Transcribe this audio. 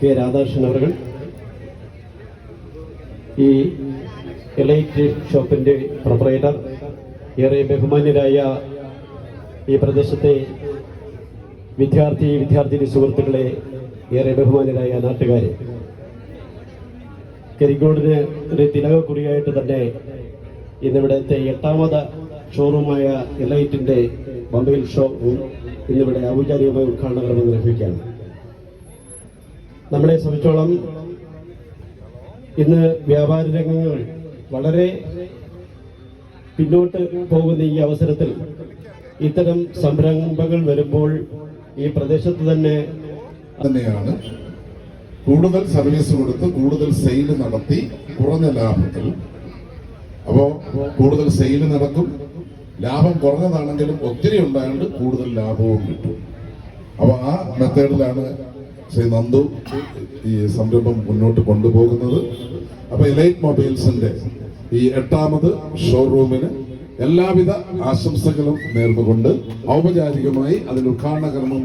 K Radhakrishnan അവർ ഈ elite ഷോപ്പിന്റെ proprietor ഏറെ ബഹുമാന്യരായ ഈ പ്രദേശത്തെ വിദ്യാർത്ഥി വിദ്യാർത്ഥിനി സുഹൃത്തുക്കളെ ഏറെ ബഹുമാന്യരായ നാട്ടുകാരെ. കരിക്കോടിന് ഒരു തിലകക്കുറിയായിട്ട് തന്നെ ഇന്നിവിടുത്തെ എട്ടാമത് ഷോറൂമായ എലൈറ്റിന്റെ മൊബൈൽ ഷോ ഇന്നിവിടെ ഔപചാരികമായി ഉദ്ഘാടനം നിർവഹിക്കുകയാണ്. നമ്മളെ സംബന്ധിച്ചോളം ഇന്ന് വ്യാപാര രംഗങ്ങൾ വളരെ പിന്നോട്ട് പോകുന്ന ഈ അവസരത്തിൽ ഇത്തരം സംരംഭങ്ങൾ വരുമ്പോൾ ഈ പ്രദേശത്ത് തന്നെ തന്നെയാണ് കൂടുതൽ സർവീസ് കൊടുത്ത് കൂടുതൽ സെയിൽ നടത്തി കുറഞ്ഞ ലാഭത്തിൽ. അപ്പോ കൂടുതൽ സെയിൽ നടക്കും. ലാഭം കുറഞ്ഞതാണെങ്കിലും ഒത്തിരി ഉണ്ടായതുകൊണ്ട് കൂടുതൽ ലാഭവും കിട്ടും. അപ്പൊ ആ മെത്തേഡിലാണ് ശ്രീ നന്ദു ഈ സംരംഭം മുന്നോട്ട് കൊണ്ടുപോകുന്നത്. അപ്പൊ എലൈറ്റ് മൊബൈൽസിന്റെ ഈ എട്ടാമത് ഷോറൂമിന് എല്ലാവിധ ആശംസകളും നേർന്നുകൊണ്ട് ഔപചാരികമായി അതിന് ഉദ്ഘാടന കർമ്മം